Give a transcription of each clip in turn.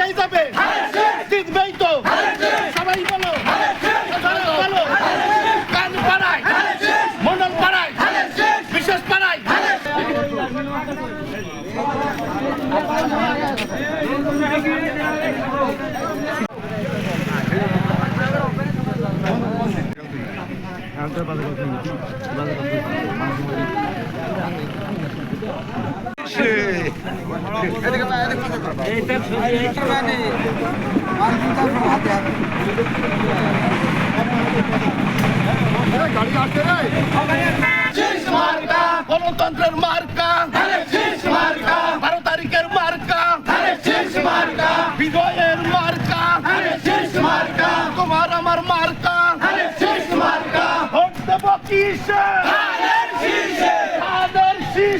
এটাই যাবে। জিতবেই তো। সবাই বলো। বলো। কান পাড়ায় মন্ডল বিশেষ পাড়ায় গণতন্ত্রের মার্কা বারো তারিখের মার্কা বিজয়ের মার্কা তোমার আমার মার্কা ভোট দেব কিসে আদের শীষে ভোট দেব কিসে আদের শীষে বাতানোর মার্কা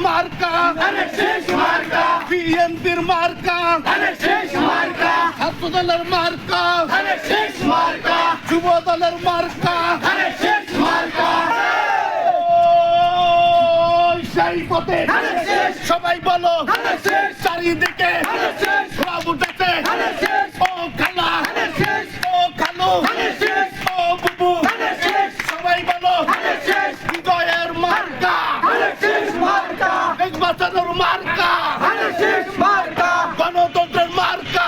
গণতন্ত্রের মার্কা। বিএনপির মার্কা। শেষ ছাত্র দলের মার্কা। শেষ মার্কা। যুব দলের মার্কা। ওই সেই পথে। সবাই বলো। চারিদিকে। ও খালা। ও খালু ও বুবু সবাই বলো বিজয়ের মার্কা নির্বাচনের মার্কা। গণতন্ত্রের মার্কা।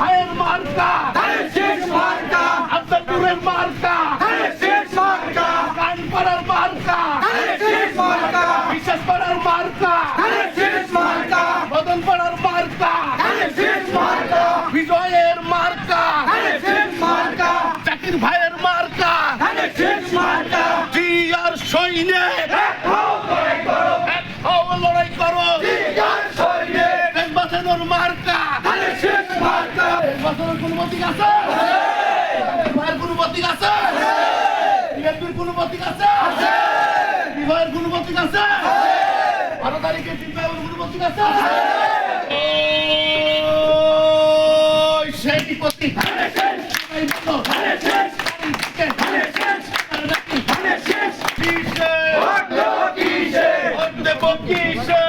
ভাইয়ের মার্কা। আব্দুলের মার্কা। কানপাড়ার মার্কা। বিশেষ পাড়ার মার্কা। মদন পাড়ার মার্কা। বিজয়ের মার্কা। জাকির ভাইয়ের মার্কা। জি আর সৈনিক। নির্বাচনের কোনো প্রতীক আছে? ভাইয়ের কোনো প্রতীক আছে? বিএনপির কোনো প্রতীক আছে? বিবাহের কোনো প্রতীক আছে? বারো তারিখে বিবাহের কোনো প্রতীক আছে? সেই প্রতীক। চারিদিকে। কিসে? ভোট দেব কিসে?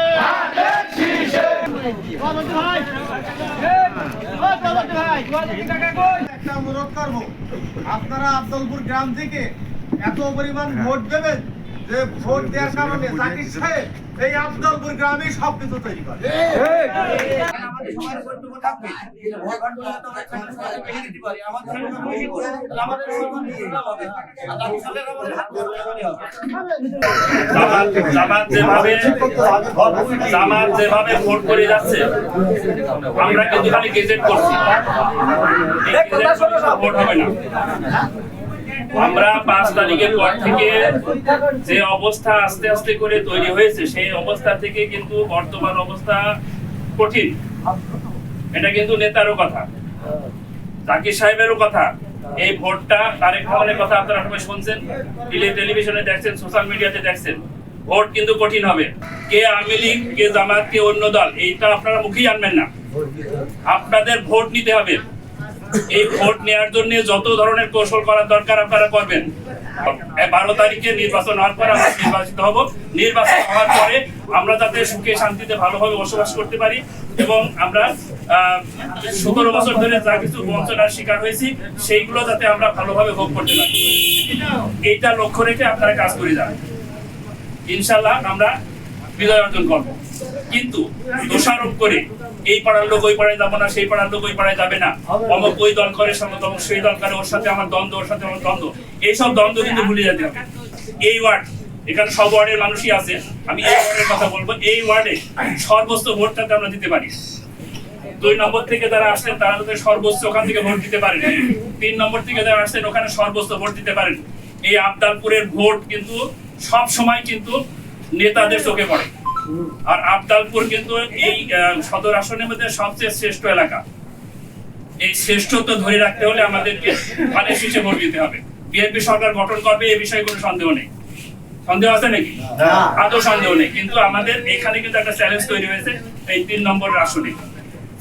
একটা অনুরোধ করব। আপনারা আব্দুলপুর গ্রাম থেকে এত পরিমাণ ভোট দেবেন যে ভোট দেওয়ার কারণে জাকির সাহেব এই আব্দুলপুর গ্রামে সবকিছু তৈরি করে। জামাত যেভাবে জামাত যেভাবে ভোট করে যাচ্ছে আমরা কিন্তু খালি গেজেট করছি। ভোট হবে না। আমরা পাঁচ তারিখের পর থেকে যে অবস্থা আস্তে আস্তে করে তৈরি হয়েছে সেই অবস্থা থেকে কিন্তু বর্তমান অবস্থা কঠিন। এটা কিন্তু নেতারও কথা। জাকির সাহেবেরও কথা। এই ভোটটা তারেক রহমানের কথা আপনারা সবাই শুনছেন। টেলিভিশনে দেখছেন, সোশ্যাল মিডিয়াতে দেখছেন। ভোট কিন্তু কঠিন হবে। কে আওয়ামী লীগ, কে জামাত, কে অন্য দল, এইটা আপনারা মুখেই আনবেন না। আপনাদের ভোট নিতে হবে। এই ভোট নেওয়ার জন্য যত ধরনের কৌশল করার দরকার আপনারা করবেন। বারো তারিখে নির্বাচন হওয়ার পর আমরা নির্বাচিত হব। নির্বাচন হওয়ার পরে আমরা যাতে সুখে শান্তিতে ভালোভাবে বসবাস করতে পারি এবং আমরা সতেরো বছর ধরে যা কিছু বঞ্চনার শিকার হয়েছি, সেইগুলো যাতে আমরা ভালোভাবে ভোগ করতে পারি। এইটা লক্ষ্য রেখে আপনারা কাজ করে যান। ইনশাল্লাহ আমরা বিজয় অর্জন করব। কিন্তু দোষারোপ করে এই পাড়ার লোক ওই পাড়ায় যাব না সেই পাড়ার লোক ওই পাড়ায় যাবে না। অমুক ওই দল করে সমত অমুক সেই দল করে ওর সাথে আমার দ্বন্দ্ব ওর সাথে আমার দ্বন্দ্ব। এইসব দ্বন্দ্ব কিন্তু ভুলে যেতে হবে। এই ওয়ার্ড এখানে সব ওয়ার্ডের মানুষই আছে। আমি এই ওয়ার্ডের কথা বলব এই ওয়ার্ডে সর্বোচ্চ ভোটটাতে আমরা দিতে পারি। দুই নম্বর থেকে যারা আসছেন তারা যাতে সর্বোচ্চ ওখান থেকে ভোট দিতে পারেন। তিন নম্বর থেকে যারা আসছেন ওখানে সর্বোচ্চ ভোট দিতে পারেন। এই আবদালপুরের ভোট কিন্তু সব সময় কিন্তু নেতাদের চোখে পড়ে। আর আবদালপুর কিন্তু এই সদর আসনের মধ্যে সবচেয়ে শ্রেষ্ঠ এলাকা। এই শ্রেষ্ঠত্ব ধরে রাখতে হলে আমাদেরকে ধানের শীষে ভোট দিতে হবে। বিএনপি সরকার গঠন করবে এ বিষয়ে কোনো সন্দেহ নেই। সন্দেহ আছে নাকি? আদৌ সন্দেহ নেই। কিন্তু আমাদের এখানে কিন্তু একটা চ্যালেঞ্জ তৈরি হয়েছে এই তিন নম্বর আসনে।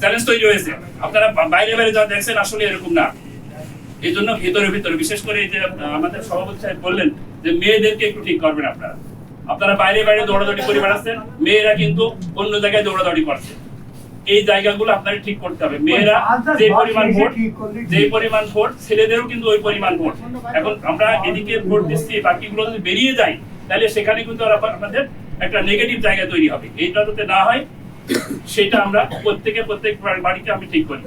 চ্যালেঞ্জ তৈরি হয়েছে। আপনারা বাইরে বাইরে যা দেখছেন আসলে এরকম না। এই জন্য ভিতরে ভিতরে বিশেষ করে এই যে আমাদের সভাপতি সাহেব বললেন যে মেয়েদেরকে একটু ঠিক করবেন আপনারা। আপনারা বাইরে বাইরে দৌড়াদৌড়ি করে বেড়াচ্ছেন মেয়েরা কিন্তু অন্য জায়গায় দৌড়াদৌড়ি করছে। এই জায়গাগুলো আপনারা ঠিক করতে হবে। মেয়েরা যে পরিমাণ ভোট যে পরিমাণ ভোট ছেলেদেরও কিন্তু ওই পরিমাণ ভোট। এখন আমরা এদিকে ভোট দিচ্ছি বাকিগুলো যদি বেরিয়ে যায় তাহলে সেখানে কিন্তু আমাদের একটা নেগেটিভ জায়গা তৈরি হবে। এইটা যাতে না হয় সেটা আমরা প্রত্যেকে প্রত্যেক বাড়িতে আমি ঠিক করি।